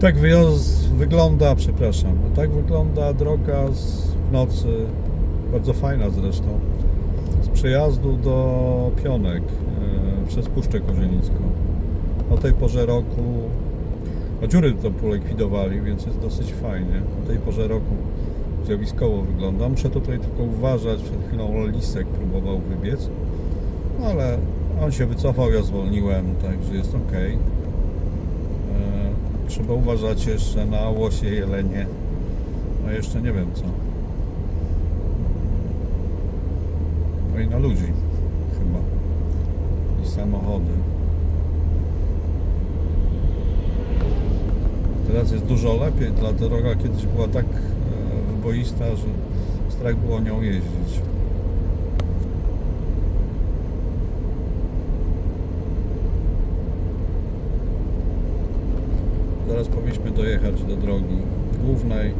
Tak wygląda, przepraszam, no tak wygląda droga z nocy, bardzo fajna zresztą, z przejazdu do Pionek e, przez Puszczę Kozienicką. O tej porze roku, a dziury to polekwidowali, więc jest dosyć fajnie. O tej porze roku zjawiskowo wygląda. Muszę tutaj tylko uważać, przed chwilą lisek próbował wybiec, no ale on się wycofał, ja zwolniłem, także jest ok. Trzeba uważać jeszcze na łosie, jelenie. No jeszcze nie wiem co. No i na ludzi chyba. I samochody. Teraz jest dużo lepiej. Ta droga kiedyś była tak e, wyboista, że strach było nią jeździć. Zaraz powinniśmy dojechać do drogi głównej.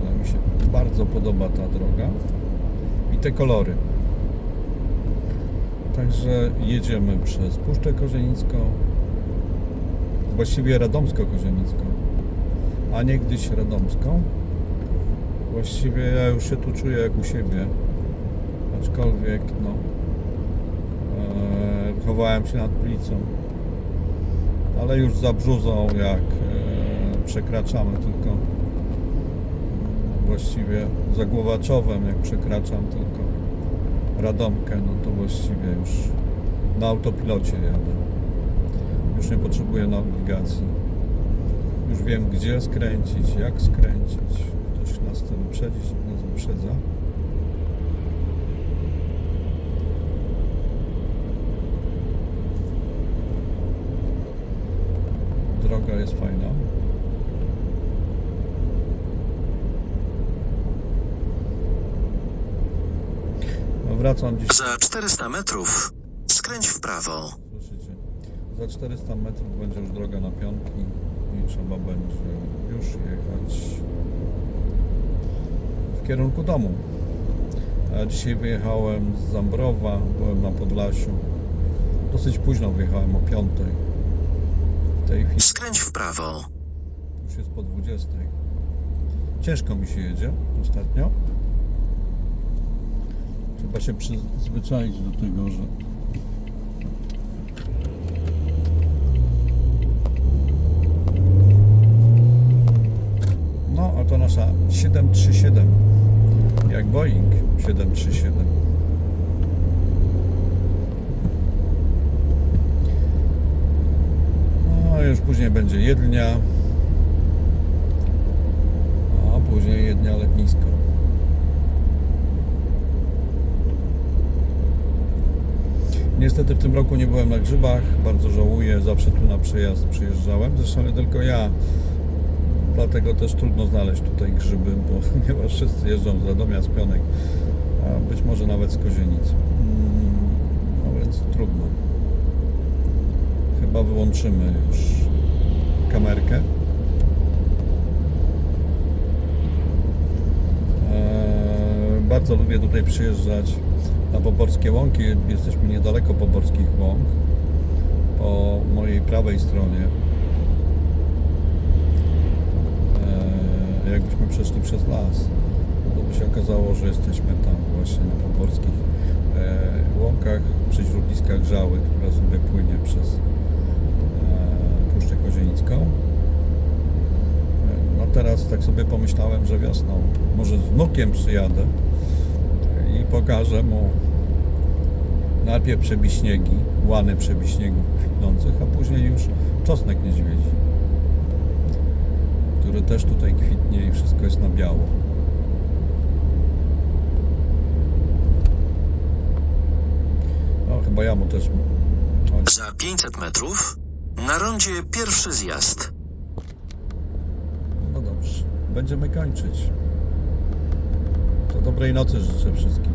Ale mi się bardzo podoba ta droga i te kolory. Także jedziemy przez Puszczę Kozienicką, właściwie Radomsko-Kozienicką, a niegdyś Radomską. Właściwie ja już się tu czuję jak u siebie, aczkolwiek no, e, chowałem się nad Plicą ale już za brzuzą jak e, przekraczamy tylko właściwie za Głowaczowem jak przekraczam tylko Radomkę, no to właściwie już na autopilocie jadę. Już nie potrzebuję nawigacji. Już wiem gdzie skręcić, jak skręcić. Ktoś nas chce wyprzedzić, nas wyprzedza. Droga jest fajna. No wracam dziś. Za 400 metrów skręć w prawo. Słyszycie? Za 400 metrów będzie już droga na pionki i trzeba będzie już jechać w kierunku domu. A dzisiaj wyjechałem z Zambrowa, byłem na Podlasiu. Dosyć późno wyjechałem o 5. Tej chwili Skręć w prawo. już jest po 20. Ciężko mi się jedzie ostatnio. Trzeba się przyzwyczaić do tego, że No, a to nasza 737. Jak Boeing 737. No, już później będzie Jedlnia. A później Jednia Letnisko. Niestety w tym roku nie byłem na grzybach, bardzo żałuję, zawsze tu na przejazd przyjeżdżałem, zresztą nie tylko ja, dlatego też trudno znaleźć tutaj grzyby, bo ponieważ wszyscy jeżdżą z Radomia, z Pionek, a być może nawet z Kozienic. Mm, No więc trudno. Chyba wyłączymy już kamerkę. Eee, Bardzo lubię tutaj przyjeżdżać na Poborskie Łąki. Jesteśmy niedaleko Poborskich Łąk. Po mojej prawej stronie. Eee, Jakbyśmy przeszli przez las, to by się okazało, że jesteśmy tam właśnie na Poborskich eee, Łąkach przy źródliskach Żały, która sobie płynie przez Puszczę Kozienicką. No teraz tak sobie pomyślałem, że wiosną może z wnukiem przyjadę i pokażę mu najpierw przebiśniegi, łany przebiśniegów kwitnących, a później już czosnek niedźwiedzi, który też tutaj kwitnie i wszystko jest na biało. No chyba ja mu też... Za 500 metrów na rondzie pierwszy zjazd. No dobrze, będziemy kończyć. To dobrej nocy życzę wszystkim.